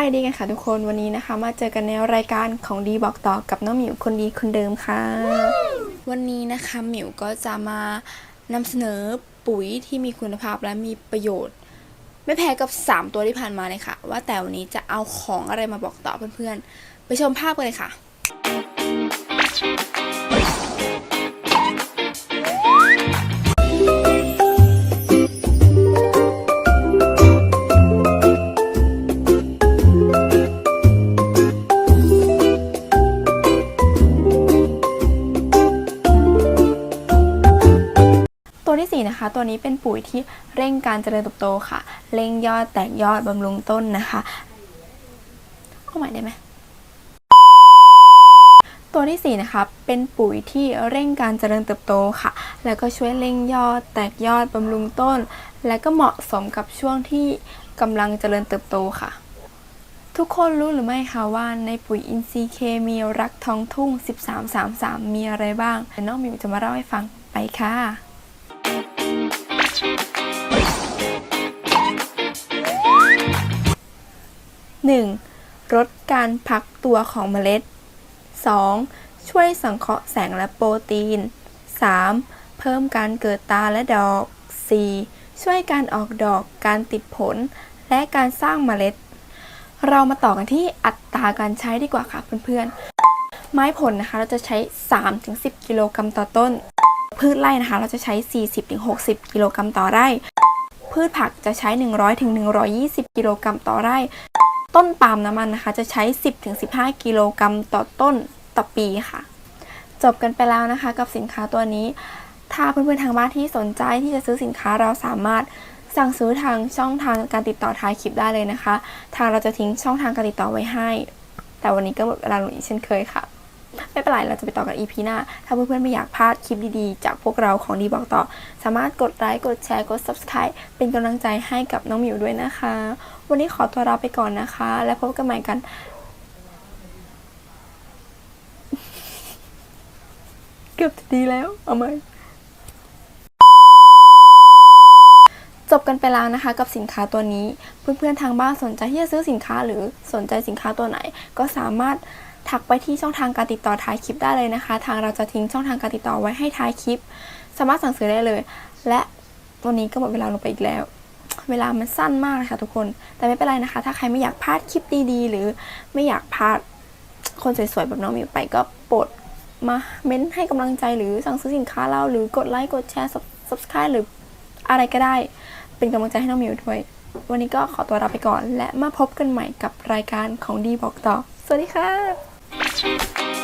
ายดีกันค่ะทุกคนวันนี้นะคะ มาเจอกันในรายการของดีบอกต่อกับน้องหมิวคนดีคนเดิมค่ะ วันนี้นะคะหมิวก็จะมานำเสนอปุ๋ยที่มีคุณภาพและมีประโยชน์ ไม่แพ้กับ 3 ตัวที่ผ่านมาเลยค่ะ ว่าแต่วันนี้จะเอาของอะไรมาบอกต่อเพื่อนๆ ไปชมภาพกันเลยค่ะ ที่4นะคะตัวนี้เป็นปุ๋ยที่เร่งการเจริญเติบโตค่ะ เร่งยอดแตกยอดบำรุงต้นนะคะเอาใหม่ได้ไหมตัวที่ 4 นะคะ เป็นปุ๋ยที่เร่งการเจริญเติบโตค่ะ แล้วก็ช่วยเร่งยอด แตกยอดบำรุงต้น และก็เหมาะสมกับช่วงที่กำลังเจริญเติบโตค่ะ ทุกคนรู้หรือไม่คะว่าในปุ๋ยอินทรีย์เคมีรักท้องทุ่ง 1333 มีอะไรบ้างน้องมิวจะมาเล่าให้ฟังไปค่ะ 1. ลดการพักตัวของเมล็ด 2. ช่วยสังเคราะห์แสงและโปรตีน 3. เพิ่มการเกิดตาและดอก 4. ช่วยการออกดอก การติดผล และการสร้างเมล็ด เรามาต่อกันที่อัตราการใช้ดีกว่าค่ะเพื่อนๆ ไม้ผลนะคะเราจะใช้ 3-10 กิโลกรัมต่อต้น พืชไร่นะคะเราจะใช้ 40-60 กิโลกรัมต่อไร่ พืชผักจะใช้ 100-120 กิโลกรัมต่อไร่ ต้นปาล์มน้ำมันนะคะ จะใช้ 10-15 กิโลกรัมต่อต้นต่อปีค่ะ จบกันไปแล้วนะคะกับสินค้าตัวนี้ ถ้าเพื่อนๆทางบ้านที่สนใจที่จะซื้อสินค้าเราสามารถสั่งซื้อทางช่องทางการติดต่อท้ายคลิปได้เลยนะคะ ทางเราจะทิ้งช่องทางการติดต่อไว้ให้ แต่วันนี้ก็หมดเวลาลงอีกเช่นเคยค่ะ ไม่เป็นไรเราจะไปต่อกัน EP หน้า ถ้าเพื่อนๆไม่อยากพลาดคลิปดีๆ จากพวกเราของดีบอกต่อ สามารถกดไลค์กดแชร์กด Subscribe เป็นกำลังใจให้กับน้องหมิวด้วยนะคะ วันนี้ขอตัวลาไปก่อนนะคะ และพบกันใหม่กันเกือบจะดีแล้ว เอาไหมจบกันไปแล้วนะคะกับสินค้าตัวนี้ เพื่อนๆทางบ้านสนใจที่จะซื้อสินค้าหรือสนใจสินค้าตัวไหน ก็สามารถ ทักไปที่ช่องทางการติดต่อท้ายคลิปได้เลยนะคะ ทางเราจะทิ้งช่องทางการติดต่อไว้ให้ท้ายคลิป สามารถสั่งซื้อได้เลย และวันนี้ก็หมดเวลาลงไปอีกแล้ว เวลามันสั้นมากเลยค่ะทุกคน แต่ไม่เป็นไรนะคะ ถ้าใครไม่อยากพลาดคลิปดีๆ หรือไม่อยากพลาดคนสวยๆแบบน้องมิวไปก็โปรดมาเม้นให้กำลังใจหรือสั่งซื้อสินค้าเราหรือกดไลค์กดแชร์ subscribe หรืออะไรก็ได้ เป็นกำลังใจให้น้องมิวด้วย วันนี้ก็ขอตัวลาไปก่อน และมาพบกันใหม่กับรายการของดีบอกต่อ สวัสดีค่ะ you